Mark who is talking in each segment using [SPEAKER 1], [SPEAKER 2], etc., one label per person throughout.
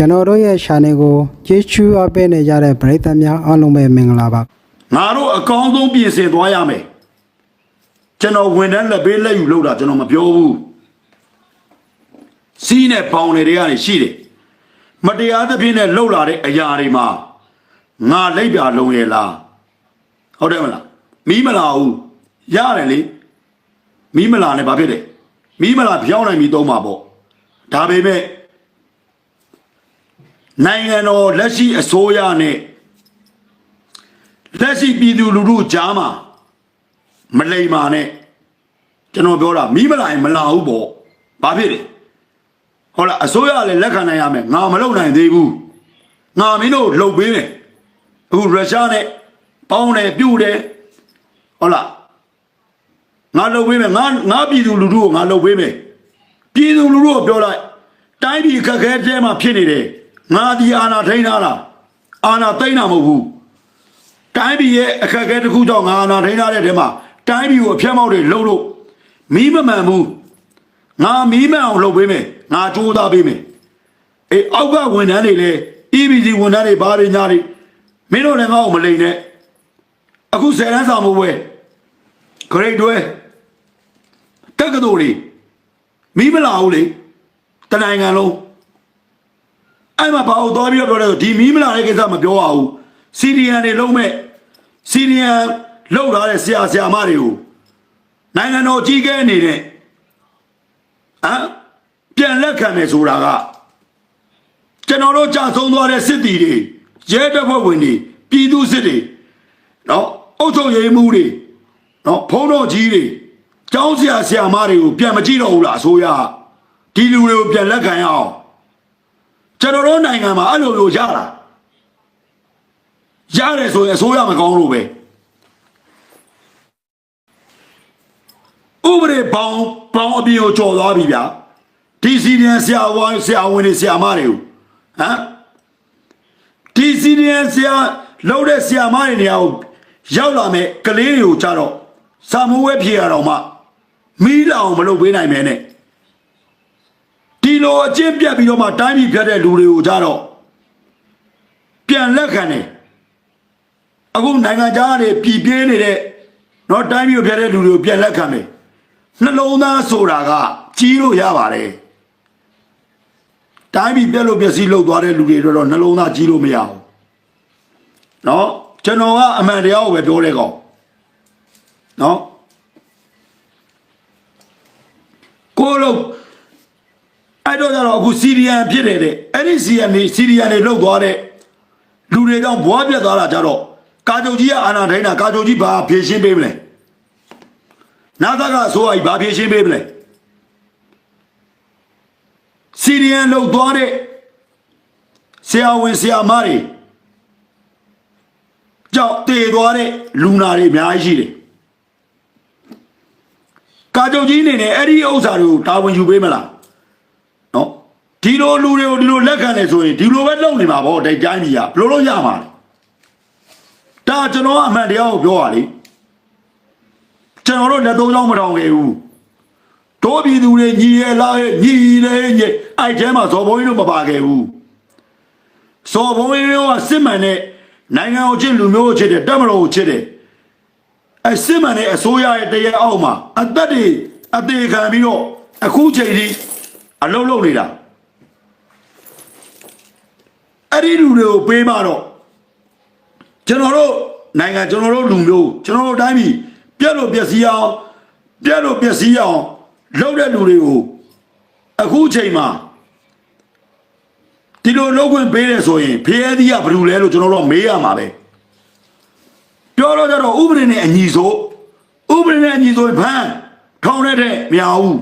[SPEAKER 1] ကျွန်တော်တို့ရဲ့ channel ကိုကြည့်ချူအပ်ပေးနေကြတဲ့ပရိသတ်များအားလုံးပဲမင်္ဂလာပါ
[SPEAKER 2] ငါတို့အကောင်းဆုံးပြင်ဆင်သွားရမယ်ကျွန်တော်ဝန်ထမ်းလက်ပေးလက်ယူလောက်တာကျွန်တော်မပြောဘူးစီးနဲ့ပေါင်တွေတွေကနေရှိတယ်မတရားသဖြင့်နဲ့လှုပ်လာတဲ့အရာတွေမှာငါလက်ပြလုံးရဲ့လားဟုတ်တယ်မလားမီးမလာဘူးရတယ်လေမီးမလာနဲ့ဘာဖြစ်လဲမီးမလာဖြောင်းနိုင်ပြီးသုံးမှာပေါ့ဒါပေမဲ့ နိုင်ငံတော်လက်ရှိအစိုးရနဲ့လက်ရှိပြည်သူလူထုကြားမှာမလိမ္မာနဲ့ကျွန်တော်ပြောတာမိမလာရင်မလာဘူးပေါ့ဘာဖြစ်လဲဟုတ်လားအစိုးရလည်းလက်ခံနိုင်ရမယ်ငါမလုပ်နိုင်သေးဘူးငါမင်းတို့လှုပ်ပေးမယ်အခုရုရှားနဲ့ပေါင်းတယ်ပြုတ်တယ်ဟုတ်လားငါလှုပ်ပေးမယ်ငါငါပြည်သူလူထုကိုငါလှုပ်ပေးမယ်ပြည်သူလူထုကိုပြောလိုက်တိုင်းပြည်ခက်ခဲတဲမှာဖြစ်နေတယ် ငါဒီအာဏာထိန်းထားတာအာဏာသိမ်းတာမဟုတ်ဘူးတိုင်းပြည်ရဲ့အခက်အခဲတစ်ခုကြောင့်ငါအနာထိန်းထားတဲ့ထဲမှာတိုင်းပြည်ကိုအဖျက်မောက်တွေလှုပ်လို့မီးမမှန်ဘူးငါမီးမှန်အောင်လှုပ်ပေးမယ်ငါကြိုးစားပေးမယ်အေးအောက်ကဝန်ထမ်းတွေလည်း EBC ဝန်ထမ်းတွေဘာတွေညာတွေမင်းတို့လည်းငါ့ကိုမလိန်နဲ့အခုဆယ်တန်းစာမိုးပွဲ grade 12တက္ကသိုလ်တွေမီးမလာဘူးလေတနိုင်ငံလုံး အဲ့မှာဘာလို့သွားပြီးတော့ပြောလဲဆိုဒီမီးမလာတဲ့ကိစ္စမပြောရဘူးစီရီယန်တွေလုံးမဲ့စီရီယန်လောက်ထားတဲ့ဆရာဆရာမတွေကိုနိုင်ငံတော်ကြီးကဲနေတဲ့ဟမ်ပြန်လက်ခံမယ်ဆိုတာကကျွန်တော်တို့ကြာဆုံးသွားတဲ့စစ်တီတွေရဲတပ်ဖွဲ့ဝင်တွေပြည်သူစစ်တွေနော်အုပ်ချုပ်ရေးမှုတွေနော်ဖုံးတော်ကြီးတွေကျောင်းဆရာဆရာမတွေကိုပြန်မကြည့်တော့ဘူးလားအစိုးရကဒီလူတွေကိုပြန်လက်ခံရအောင် ကျွန်တော်တို့နိုင်ငံမှာအဲ့လိုလိုရတာရတယ်ဆိုရင်အစိုးရမကောင်းလို့ပဲဥပဒေပေါင်းပေါင်းအပြင်ကိုကြော်သွားပြီဗျာဒီစီဒီယန်ဆရာဝန်ဆရာဝန်တွေဆရာမတွေကိုဟမ်ဒီစီဒီယန်ဆရာလောက်တဲ့ဆရာမတွေနေရာကိုရောက်လာမဲ့ကလေးတွေကိုကြတော့စာမိုးဝဲဖြေရတော့မှမီးလောင်မလုပ်ပေးနိုင်မဲနဲ့ ဒီလိုအကျင့်ပြတ်ပြီးတော့မှတိုင်းပြည်ဖြတ်တဲ့လူတွေကိုကြတော့ပြန်လက်ခံတယ်အခုနိုင်ငံခြားကနေပြည်ပြင်းနေတဲ့တော့တိုင်းပြည်ကိုဖြတ်တဲ့လူတွေကိုပြန်လက်ခံတယ်နှလုံးသားဆိုတာကကြီးလို့ရပါတယ်တိုင်းပြည်ပြက်လို့ပျက်စီးလို့သွားတဲ့လူတွေတော့နှလုံးသားကြီးလို့မရဘူးเนาะကျွန်တော်ကအမှန်တရားကိုပဲပြောတဲ့ကောင်เนาะကိုလို့ အဲ့တော့ကျတော့အခုစီရီယန်ဖြစ်တယ်တဲ့အဲ့ဒီစီရီယန်နေစီရီယန်နေလှုပ်သွားတဲ့လူတွေကြောင့်ဘွားပြတ်သွားတာကြတော့ကာချုပ်ကြီးကအာဏာထိန်းတာကာချုပ်ကြီးဘာဖြေရှင်းပေးမလဲနာသကအစိုးရကြီးဘာဖြေရှင်းပေးမလဲစီရီယန်လှုပ်သွားတဲ့ဆရာဝန်ဆရာမတွေကြောင့်တည်သွားတဲ့လူနာတွေအများကြီးရှိတယ်ကာချုပ်ကြီးအနေနဲ့အဲ့ဒီဥစ္စာတွေကိုတာဝန်ယူပေးမလားနော် ဒီလိုလူတွေကိုဒီလိုလက်ခံနေဆိုရင်ဒီလိုပဲလုပ်နေမှာဗောတိုက်တိုင်းကြီးကဘယ်လိုလုပ်ရမှာလဲဒါကျွန်တော်အမှန်တရားကိုပြောပါလေကျွန်တော်တို့လက်သုံးချောင်းမထောင်ခဲ့ဘူးတို့ပြည်သူတွေညီရဲလားညီရဲညီအဲ့ထဲမှာဇော်ဘုန်းကြီးတို့မပါခဲ့ဘူးဇော်ဘုန်းကြီးတို့ကစစ်မှန်တဲ့နိုင်ငံကိုချစ်လူမျိုးကိုချစ်တယ်တပ်မတော်ကိုချစ်တယ်အဲစစ်မှန်တဲ့အစိုးရရဲ့တရားအောက်မှာအသက်တွေအသေးခံပြီးတော့အခုချိန်ထိအလုံးလုံးနေတာ အဲ့ဒီလူတွေကိုပေးမှတော့ကျွန်တော်တို့နိုင်ငံကျွန်တော်တို့လူမျိုးကျွန်တော်တို့တိုင်းပြည်ပြက်လို့ပျက်စီးအောင်ပြက်လို့ပျက်စီးအောင်လုပ်တဲ့လူတွေကိုအခုချိန်မှာဒီလိုလုပ်ခွင့်ပေးတယ်ဆိုရင်ဖျဲသီးကဘယ်လိုလဲလို့ကျွန်တော်တို့မေးရမှာပဲပြောတော့ကြတော့ဥပဒေနဲ့အညီဆိုဥပဒေနဲ့အညီဆိုရင်ဖမ်းထောင်ရတဲ့မရဘူး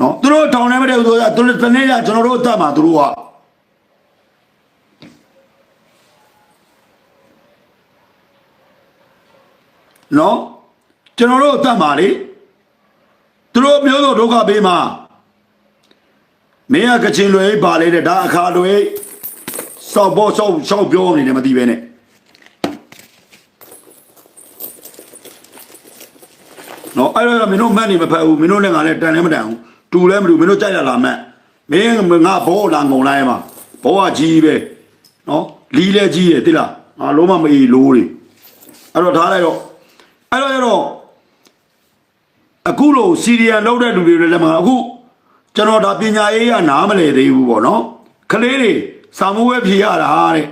[SPEAKER 2] နော်သူတို့ထောင်ထဲမတည်းဘူးဆိုတော့သူတို့တနေ့ကကျွန်တော်တို့အသက်မှာသူတို့က နော်ကျွန်တော်တို့အသက်မှာလေသူတို့မျိုးစုံဒုက္ခပေးမှာမင်းကကချင်လွယ်ပါလေတဲ့ဒါအခါလွယ်စောက်ဘောစောက်စောက်ပြောနေတယ်မသိပဲနဲ့နော်အဲ့တော့မင်းတို့မှတ်နေမဖက်ဘူးမင်းတို့လည်းငါလည်းတန်လည်းမတန်ဘူးတူလည်းမတူမင်းတို့ကြိုက်ရလားမှတ်မင်းငါဘောလာငုံလိုက်မှာဘောကကြီးပဲနော်လီလဲကြီးတယ်တိလားငါလုံးမမအေးလို့တွေအဲ့တော့ထားလိုက်တော့ အဲ့တော့ကျတော့အခုလို့စီရီယန်လောက်တဲ့လူတွေလည်းမှာအခုကျွန်တော်ဒါပညာရေးရနားမလဲသေးဘူးပေါ့နော်ကလေးတွေစာမိုးဝဲဖြေရတာတဲ့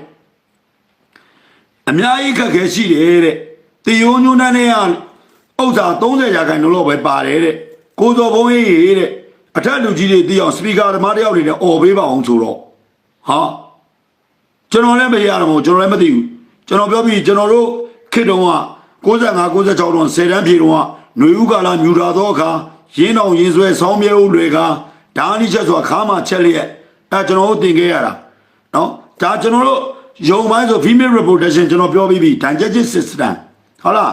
[SPEAKER 2] အများကြီးခက်ခဲရှိတယ်တဲ့တေယုံညွန်းတန်းတဲ့ကဥစ္စာ30ရာခိုင်နှုန်းလောက်ပဲပါတယ်တဲ့ကိုစော်ဘုံရေးတဲ့အထက်လူကြီးတွေတီးအောင်စပီကာဓမ္မတယောက်တွေနဲ့អော်ပေးပါအောင်ဆိုတော့ဟာကျွန်တော်လည်းမရတော့ဘူးကျွန်တော်လည်းမသိဘူးကျွန်တော်ပြောပြီးကျွန်တော်တို့ခေတ်တုန်းက 65 96တုန်း10တန်းပြေတုန်းကຫນွေဥကာလာမြူတာတော့အခါရင်းအောင်ရင်ဆွဲဆောင်းမြဲဦးတွေကဓာနီချက်ဆိုတာခါမှချက်လျက်အဲကျွန်တော်တို့တင်ခဲ့ရတာနော်ဒါကျွန်တော်တို့ယုံပိုင်းဆို female reproduction ကျွန်တော်ပြောပြီးပြီ digestive system ဟုတ်လား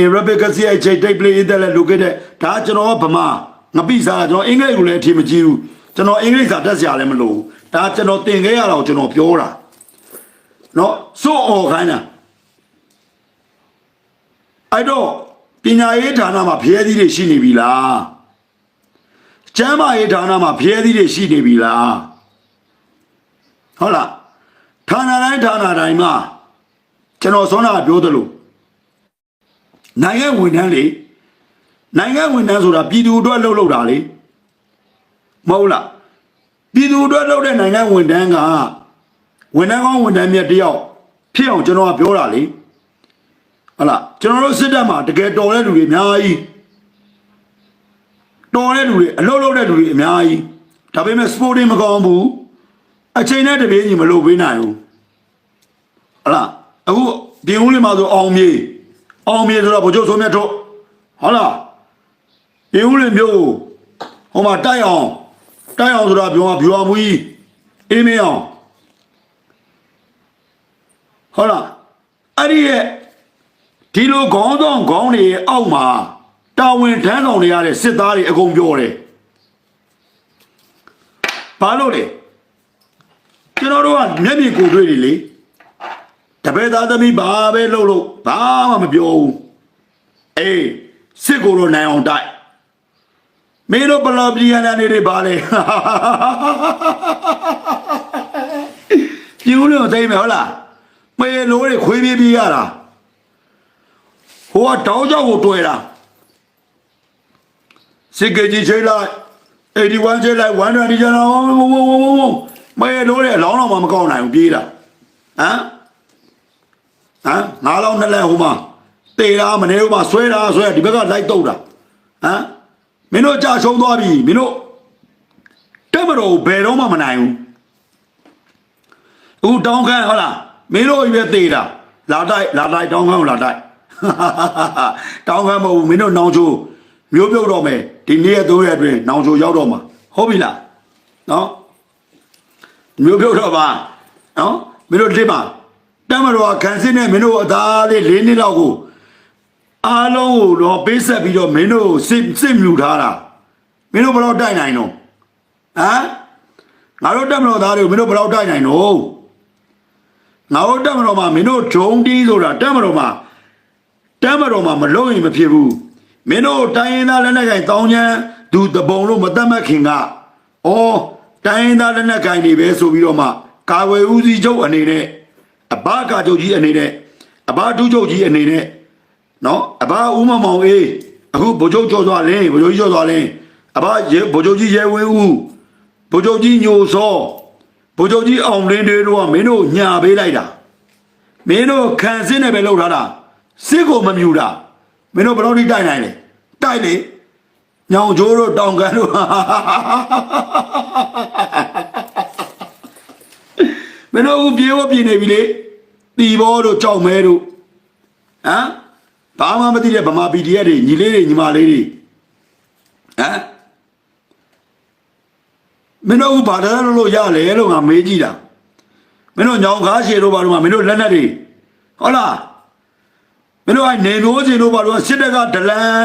[SPEAKER 2] in replicacy အချိန် take place တဲ့လည်းလုပ်ခဲ့တဲ့ဒါကျွန်တော်ကဗမာငပိစားကျွန်တော်အင်္ဂလိပ်ကိုလည်းအထင်မကြီးဘူးကျွန်တော်အင်္ဂလိပ်စာတက်စရာလည်းမလိုဘူးဒါကျွန်တော်သင်ခဲ့ရတာကိုကျွန်တော်ပြောတာနော်စိုးအော်ခိုင်းတာ အဲ့တော့ပညာရေးဌာနမှာဖျဲသီးတွေရှိနေပြီလားကျမ်းမာရေးဌာနမှာဖျဲသီးတွေရှိနေပြီလားဟုတ်လားဌာနတိုင်းဌာနတိုင်းမှာကျွန်တော်စောနာပြောသလိုနိုင်ငံဝန်ထမ်းလေနိုင်ငံဝန်ထမ်းဆိုတာပြည်သူအတွက်လှုပ်လှုပ်တာလေမဟုတ်လားပြည်သူအတွက်လှုပ်တဲ့နိုင်ငံဝန်ထမ်းကဝန်ထမ်းကောင်းဝန်ထမ်းမြတ်တယောက်ဖြစ်အောင်ကျွန်တော်ကပြောတာလေ ဟုတ်လားကျွန်တော်တို့စစ်တပ်မှာတကယ်တော်တဲ့လူတွေအများကြီးတော်တဲ့လူတွေအလုပ်လုပ်တဲ့လူတွေအများကြီးဒါပေမဲ့ sporting မကောင်းဘူးအချိန်နဲ့တပြေးညီမလုပ်ပေးနိုင်ဘူးဟုတ်လားအခုဒီဦးလေးမှာဆိုအောင်မြေအောင်မြေဆိုတော့ဗိုလ်ချုပ်ဆိုမြတ်ထုတ်ဟုတ်လားဒီဦးလေးမျိုးဟိုမှာတိုက်အောင်တိုက်အောင်ဆိုတာပြောမှာဗျူဟာမူကြီးအေးမင်းအောင်ဟုတ်လားအဲ့ဒီရဲ့ ဒီလိုခေါင်းဆောင်ခေါင်းတွေရဲ့အောက်မှာတာဝန်ထမ်းဆောင်နေရတဲ့စစ်သားတွေအကုန်ပြောတယ်ဘာလို့လဲကျွန်တော်တို့ကမျက်မြင်ကိုယ်တွေ့နေလေတပည့်သားသမီးဘာပဲလုပ်လို့ဘာမှမပြောဘူးအေးစစ်ကိုတော့နိုင်အောင်တိုက်မင်းတို့ဘလော့ပြည်ရန်နေတွေပါလေပြူလို့သိမယ်ဟုတ်လားမေလို့တွေခွေးပြေးပြေးရတာ ဟိုကတောင်းကြောက်ကိုတွေ့တာစစ်ကကြီးချိလိုက်81ချိလိုက်120ကျန်တော့မေလို့တွေအလောင်းတော်မှမကောင်းနိုင်ဘူးပြေးတာဟမ်ဟမ်ငါးလောင်းနှစ်လက်ဟိုမှာတေတာမနေဟိုမှာဆွဲတာဆွဲဒီဘက်ကလိုက်တော့တာဟမ်မင်းတို့ကြာရှုံးသွားပြီမင်းတို့တက်မတော်ဘယ်တော့မှမနိုင်ဘူးအခုတောင်းခမ်းဟုတ်လားမင်းတို့ကြီးပဲတေတာလာတိုက်လာတိုက်တောင်းခမ်းကိုလာတိုက် တောင်းခမ်းမဟုတ်ဘူးမင်းတို့နောင်ချိုမျိုးပြုတ်တော့မယ်ဒီနေ့ရက်သုံးရက်အတွင်းနောင်ချိုရောက်တော့မှာဟုတ်ပြီလားနော်မျိုးပြုတ်တော့ပါနော်မင်းတို့တစ်ပါတမတော်ခံစစ်နဲ့မင်းတို့အသားလေး၄နှစ်လောက်ကိုအားလုံးကိုတော့ပေးဆက်ပြီးတော့မင်းတို့စစ်စစ်မြူထားတာမင်းတို့ဘယ်တော့တိုက်နိုင်တော့ဟမ်ငါတို့တက်မတော်သားတွေကိုမင်းတို့ဘယ်တော့တိုက်နိုင်တော့ငါတို့တက်မတော်မှာမင်းတို့ဂျုံတီးဆိုတာတက်မတော်မှာ တက်မတော်မှာမလုံးရင်မဖြစ်ဘူးမင်းတို့တိုင်းရင်းသားလက်နက်ကင်တောင်းချမ်းသူတပုံလို့မတတ်မှတ်ခင်ကဩတိုင်းရင်းသားလက်နက်ကင်တွေပဲဆိုပြီးတော့မှကာဝယ်ဦးစီးချုပ်အနေနဲ့အဘကာချုပ်ကြီးအနေနဲ့အဘဒုချုပ်ကြီးအနေနဲ့နော်အဘဦးမမောင်အေးအခုဗိုလ်ချုပ်ကျော်သွားလင်းဗိုလ်ချုပ်ကြီးကျော်သွားလင်းအဘရေဗိုလ်ချုပ်ကြီးရဲဝင်းဦးဗိုလ်ချုပ်ကြီးညိုစောဗိုလ်ချုပ်ကြီးအောင်လင်းတွေတို့ကမင်းတို့ညာပေးလိုက်တာမင်းတို့ခံစင်းနဲ့ပဲလှုပ်ထားတာ စစ်ကိုမမြူတာမင်းတို့ဘယ်တော့ထိတိုက်နိုင်လဲတိုက်လေညောင်ကျိုးတို့တောင်ကန်တို့မင်းတို့အခုပြေဝပြေနေပြီလေတီဘောတို့ကြောက်မဲတို့ဟမ်ဘာမှမသိတဲ့ဗမာ PDF တွေညီလေးတွေညီမလေးတွေဟမ်မင်းတို့ဘာသာလို့လို့ရလဲလို့ငါမေးကြည့်တာမင်းတို့ညောင်ကားရှည်တို့ဘာလို့မမင်းတို့လက်နက်တွေဟုတ်လား မင်းတို့ကနေမျိုးစီတို့ဘာလို့စစ်တပ်ကဒလန်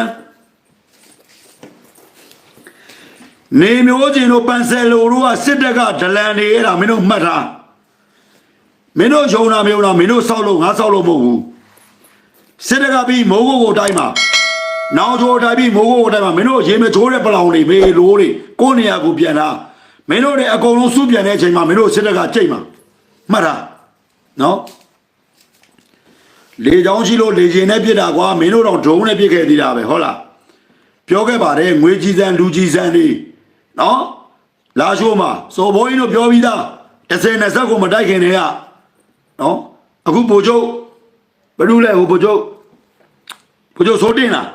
[SPEAKER 2] နေမျိုးစီတို့ပန်ဆယ်လိုတို့ကစစ်တပ်ကဒလန်တွေအဲ့ဒါမင်းတို့မှတ်ထားမင်းတို့ယုံတာမယုံတာမင်းတို့ဆောက်လို့ငါဆောက်လို့မဟုတ်ဘူးစစ်တကပြီးမိုးကိုကိုတိုင်းမှာနောင်ချိုတိုင်းပြီးမိုးကိုကိုတိုင်းမှာမင်းတို့ရေမချိုးတဲ့ပလောင်တွေမေလိုတွေကိုယ့်နေရာကိုပြန်လာမင်းတို့တွေအကုန်လုံးစုပြန်တဲ့အချိန်မှာမင်းတို့စစ်တပ်ကကြိတ်မှာမှတ်တာနော် လေချောင်းရှိလို့လေချင်နဲ့ပြစ်တာကွာမင်းတို့တော့ဒရုန်းနဲ့ပြစ်ခဲ့သေးတာပဲဟုတ်လားပြောခဲ့ပါတယ်ငွေကြီးစံလူကြီးစံနေနော်လာရှိုးမှာစော်ဘိုးကြီးတို့ပြောပြီးသား30နဲ့ဇက်ကိုမတိုက်ခင်တည်းကနော်အခုပို့ချုပ်ဘယ်လိုလဲဟိုပို့ချုပ်ပို့ချုပ်စိုးတင်လား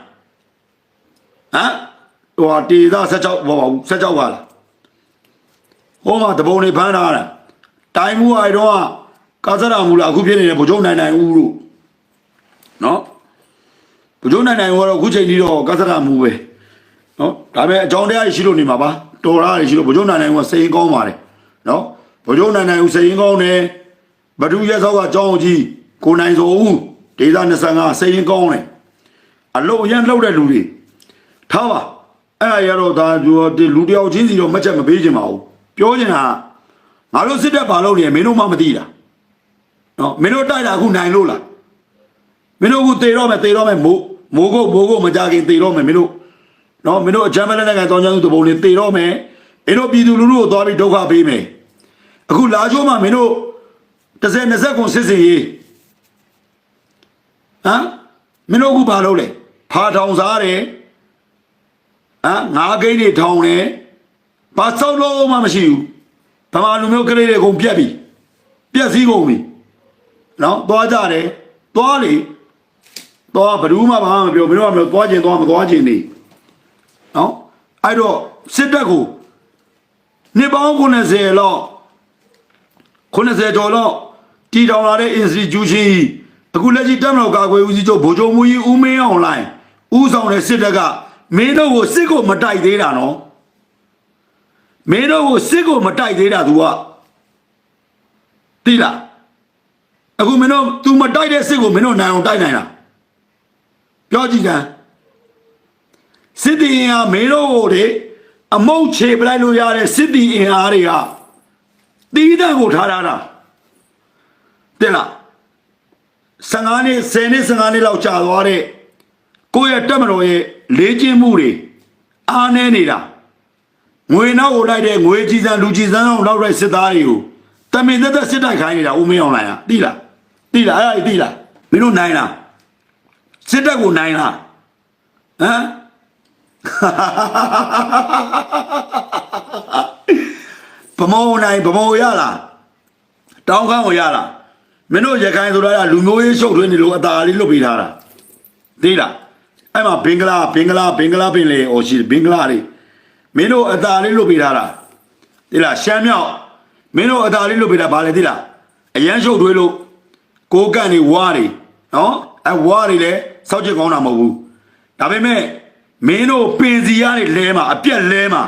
[SPEAKER 2] ဟမ်ဟိုဟာတေသာ16ဘောပါဘူး16ပါလားဟိုမှာတပုံနေဖမ်းထားတာတိုင်မှုအိုင်တော့ကာစရာမူလာအခုဖြစ်နေတဲ့ပို့ချုပ်နိုင်နိုင်ဦးလို့ နော်ပို့ချုပ်နိုင်နိုင်ဦးကတော့အခုချိန်ကြီးတော့ကာစရာမူပဲနော်ဒါပေမဲ့အကြောင်းတရားရှိလို့နေမှာပါတော်ရရှိလို့ပို့ချုပ်နိုင်နိုင်ဦးကစိတ်ကောင်းပါတယ်နော်ပို့ချုပ်နိုင်နိုင်ဦးစိတ်ကောင်းတယ်ဘဒုရဲဆောက်ကကြောင်းကြီးကိုနိုင်စောဦးဒေသ25စိတ်ကောင်းတယ်အလုံးအရန်လှုပ်တဲ့လူတွေထားပါအဲ့ဒါရတော့ဒါဒီလူတယောက်ချင်းစီတော့မချက်မပေးချင်ပါဘူးပြောချင်တာငါတို့စစ်တပ်ဘာလုပ်နေလဲမင်းတို့မှမသိတာနော်မင်းတို့တိုက်တာအခုနိုင်လို့လား မင်းတို့အခုတေတော့မယ်တေတော့မယ်မိုးမိုးကုတ်မိုးကုတ်မကြခင်တေတော့မယ်မင်းတို့နော်မင်းတို့အချမ်းမလက်နဲ့ကန်တောင်းချမ်းသူတပုံနေတေတော့မယ်မင်းတို့ပြည်သူလူထုကိုသွားပြီးဒုက္ခပေးမယ်အခုလာချိုးမှမင်းတို့တစ်စက်နှစ်စက်ကုန်စစ်စင်ရေးဟမ်မင်းတို့အခုဘာလုပ်လဲဖာထောင်စားတယ်ဟမ်ငါးဂိတ်တွေထောင်တယ်ဘာစောက်လို့မှမရှိဘူးဗမာလူမျိုးကလေးတွေအကုန်ပြက်ပြီပြက်စည်းကုန်ပြီနော်သွားကြတယ်သွားလေ သွားဘယ်သူမှဘာမှမပြောမင်းတို့ကမလို့သွားခြင်းသွားမသွားခြင်းနေနော်အဲ့တော့စစ်တပ်ကိုနှစ်ပေါင်း90လောက်90ကျော်လောက်တည်ထောင်လာတဲ့ institution ကြီးအခုလက်ရှိတက်မတော်ကာကွယ်ဦးစီးချုပ်ဗိုလ်ချုပ်မူကြီးဦးမင်းအောင်လိုင်းဦးဆောင်တဲ့စစ်တပ်ကမင်းတို့ကိုစစ်ကိုမတိုက်သေးတာနော်မင်းတို့ကိုစစ်ကိုမတိုက်သေးတာ तू ကတိလားအခုမင်းတို့ तू မတိုက်တဲ့စစ်ကိုမင်းတို့နိုင်အောင်တိုက်နိုင်လား ပြောကြည့်ကန်စစ်တီအင်အားမင်းတို့ကိုလေအမုတ်ခြေပလိုက်လို့ရတဲ့စစ်တီအင်အားတွေကတီးတန့်ကိုထားထားတာတဲ့လား15နှစ်10နှစ်15နှစ်လောက်ကြာသွားတဲ့ကိုယ့်ရဲ့တက်မတော်ရဲ့လေးကျင်းမှုတွေအားနေနေတာငွေနောက်ကိုလိုက်တဲ့ငွေကြီးစံလူကြီးစံအောင်နောက်တဲ့စစ်သားတွေကိုတမင်သက်သက်စစ်တိုက်ခိုင်းနေတာဦးမင်းအောင်လိုင်อ่ะတိလားတိလားအဲ့ဒါတိလားမင်းတို့နိုင်လား စစ်တပ်ကိုနိုင်လားဟမ်ဗမောနိုင်ဗမောရလားတောင်းခန်းကိုရလားမင်းတို့ရခိုင်ဆိုတာကလူမျိုးရေးရှုပ်ထွေးနေလို့အသာလေးလွတ်ပေးထားတာသိလားအဲ့မှာဘင်္ဂလားဘင်္ဂလားဘင်္ဂလားပင်လေဟိုရှိဘင်္ဂလားလေးမင်းတို့အသာလေးလွတ်ပေးထားတာသိလားရှမ်းမြောက်မင်းတို့အသာလေးလွတ်ပေးတာဘာလဲသိလားအရန်ရှုပ်ထွေးလို့ကိုကန့်နေဝါးနေနော်အဲဝါးနေလေ စောက်ချစ်ကောင်းတာမဟုတ်ဘူးဒါပေမဲ့မင်းတို့ပင်စီရတွေလဲမှာအပြက်လဲမှာ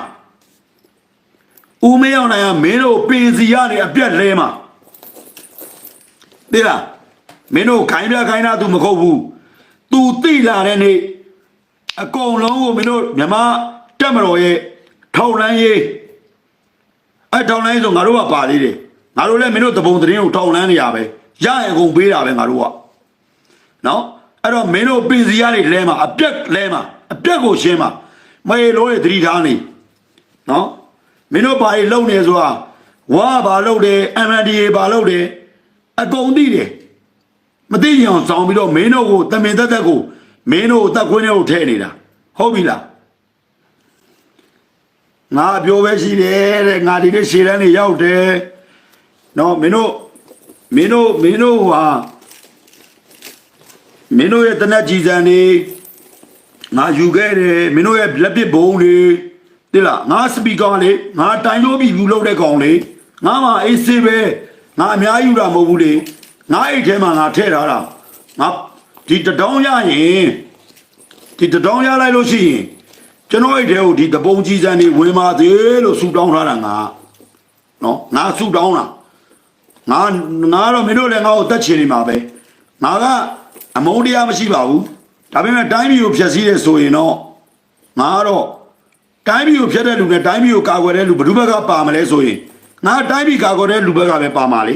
[SPEAKER 2] ဦးမင်းအောင်နိုင်ကမင်းတို့ပင်စီရတွေအပြက်လဲမှာသိလားမင်းတို့ခိုင်းပြခိုင်းတာ तू မခုတ်ဘူး तू တိလာတဲ့နေ့အကုန်လုံးကိုမင်းတို့မြမတက်မတော်ရဲ့ထောက်လန်းရေးအဲထောက်လန်းရေးဆိုငါတို့ကပါသေးတယ်ငါတို့လည်းမင်းတို့တပုံသတင်းကိုထောက်လန်းနေရပဲရရင်အကုန်ပေးတာပဲငါတို့ကနော် အဲ့တော့မင်းတို့ပင်စီရတွေလဲမှာအပြက်လဲမှာအပြက်ကိုရှင်းမှာမေလို့ရသတိထားနေနော်မင်းတို့ဘာတွေလုံနေဆိုတာဝါဘာလုံတယ် MNDA ဘာလုံတယ်အကုန်သိတယ်မသိရင်အောင်စောင်းပြီးတော့မင်းတို့ကိုတမင်သက်သက်ကိုမင်းတို့ကိုတက်ခွင်းထဲကိုထည့်နေတာဟုတ်ပြီလားငါပြောပဲရှိတယ်တဲ့ငါဒီနေ့ရှည်တန်းနေရောက်တယ်နော်မင်းတို့မင်းတို့မင်းတို့ဟာ မင်းတို့ရဲ့တနက်ကြီးစံနေငါယူခဲ့တယ်မင်းတို့ရဲ့လက်ပစ်ဘုံတွေတိလားငါစပီကာလေငါတိုင်လို့ပြီဘူးလုပ်တဲ့ကောင်လေငါမှအေးစေးပဲငါအများကြီးယူတာမဟုတ်ဘူးလေငါအိတ်ထဲမှာငါထည့်ထားတာငါဒီတတောင်းရရင်ဒီတတောင်းရလိုက်လို့ရှိရင်ကျွန်တော်အိတ်ထဲကိုဒီတပုံကြီးစံနေဝင်ပါသေးလို့ဆူတောင်းထားတာငါနော်ငါဆူတောင်းတာငါငါတော့မင်းတို့လည်းငါ့ကိုတက်ချင်နေမှာပဲငါက အမုန်းတရားမရှိပါဘူးဒါပေမဲ့တိုင်းပြည်ကိုဖျက်ဆီးရဲဆိုရင်တော့ငါကတော့တိုင်းပြည်ကိုဖျက်တဲ့လူနဲ့တိုင်းပြည်ကိုကာကွယ်တဲ့လူဘယ်သူဘက်ကပါမလဲဆိုရင်ငါတိုင်းပြည်ကာကွယ်တဲ့လူဘက်ကပဲပါမှာလေ